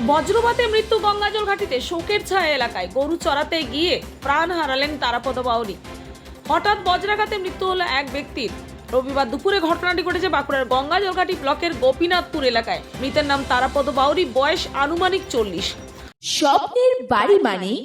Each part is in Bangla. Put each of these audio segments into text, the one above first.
বজ্রপাতে মৃত্যু গঙ্গাজল ঘাটিতে শোকের ছায়া এলাকায়। গরু চড়াতে গিয়ে প্রাণ হারালেন তারাপদ বাউরি। হঠাৎ বজ্রাঘাতে মৃত্যু হলো এক ব্যক্তির। রবিবার দুপুরে ঘটনাটি ঘটেছে বাঁকুড়ার গঙ্গাজলঘাটি ব্লকের গোপীনাথপুর এলাকায়। মৃতের নাম তারাপদ বাউরি, বয়স আনুমানিক চল্লিশ। স্বপ্নের বাড়ি মানে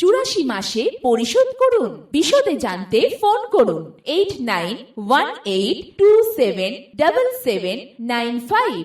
চুরাশি মাসে পরিশোধ করুন। বিশদে জানতে ফোন করুন eight nine one eight two seven double seven nine five.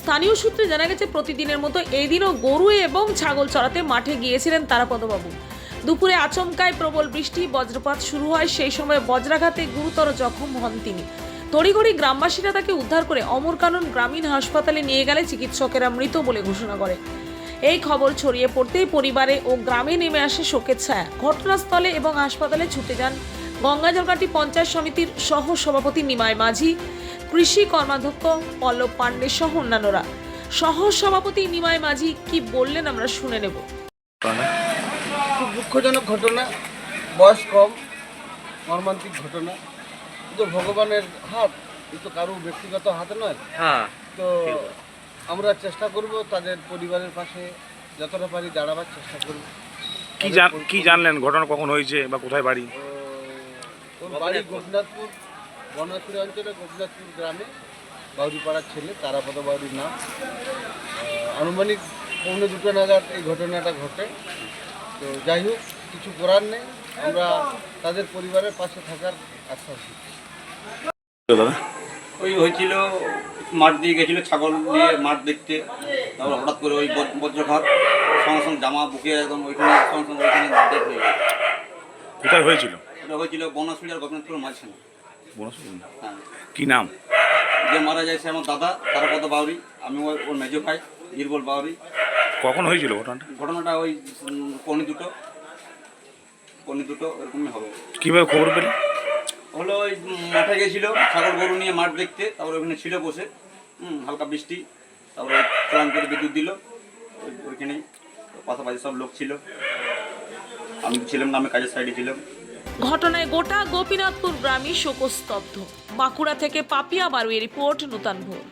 স্থানীয় সূত্রে জানা গেছে, প্রতিদিনের মতো এই দিনও গরু এবং ছাগল চড়াতে মাঠে গিয়েছিলেন তারাপদবাবু। দুপুরে আচমকায় প্রবল বৃষ্টি, বজ্রপাত শুরু হয়। সেই সময় বজ্রাঘাতে গুরুতর জখম হন তিনি। তড়িঘড়ি গ্রামবাসীরা তাকে উদ্ধার করে অমরকানন গ্রামীণ হাসপাতালে নিয়ে গেলে চিকিৎসকেরা মৃত বলে ঘোষণা করে। এই খবর ছড়িয়ে পড়তেই পরিবারে ও গ্রামে নেমে আসে শোকের ছায়া। ঘটনাস্থলে এবং হাসপাতালে ছুটে যান গঙ্গাজলঘাটি পঞ্চায়েত সমিতির সহ সভাপতি নিমায় মাঝি কৃষি কর্মাধ্যক্ষ পল্লব পাণ্ডে সহ অন্যান্যরা। সহ সভাপতি নিমায় মাঝি কি বললেন আমরা শুনে নেব। খুব দুঃখজনক ঘটনা বয়স কম মর্মান্তিক ঘটনা। কিন্তু ভগবানের হাত এ তো কারও ব্যক্তিগত হাতে নয়। হ্যাঁ তো আমরা চেষ্টা করব তাদের পরিবারের পাশে যতটা পারি দাঁড়াবার চেষ্টা করব। কি জান কি জানলেন? ঘটনা কখন হয়েছে বা কোথায় বাড়ি? ওর বাড়ি গোপীনাথপুর বনশ্রী অঞ্চলে গোপীনাথপুর গ্রামে। বাউরিপাড়ার ছেলে তারাপদ বাউরির নাম। আনুমানিক পৌনে দুটো নাগাদ এই ঘটনাটা ঘটে। তো যাই হোক কিছু করার নেই। আমরা তাদের পরিবারের পাশে থাকার আশ্বাস দিচ্ছি। দাদা ওই হয়েছিল মাঠ দিয়ে গেছিল ছাগল নিয়ে মাঠ দেখতে। তারপর হঠাৎ করে ওই বজ- বজ্রঘাত সঙ্গে সঙ্গে জামা বুকে একদম ওইখানে সঙ্গে সঙ্গে ওইখানে ডেট হয়ে গেল। কোথায় হয়েছিল? এটা হয়েছিল বনশুলি আর গোপীনাথপুর মাঝখানে। হ্যাঁ। কি নাম? যে মারা যায় সে আমার দাদা তারাপদ বাউরি। আমি ওর ওর মেজো ভাই বীরবল বাউরি। কখন হয়েছিল ঘটনাটা? ঘটনাটা ওই উম, দুটো। পৌনে দুটো এরকমই হবে। কীভাবে খবর পেলে? হলো ওই মাঠে গেছিল ছাগল গরু নিয়ে মাঠ দেখতে তারপর ওখানে ছিল বসে। হুম, হালকা বৃষ্টি তারপরে প্রাণ করে বিদ্যুৎ দিল ওইখানে পাশাপাশি সব লোক ছিল। আমি ছিলাম না আমি কাজের সাইডে ছিলাম। ঘটনায় গোটা গোপীনাথপুর গ্রামই শোকস্তব্ধ। বাঁকুড়া থেকে পাপিয়া বারুয়ের রিপোর্ট নূতন ভোর।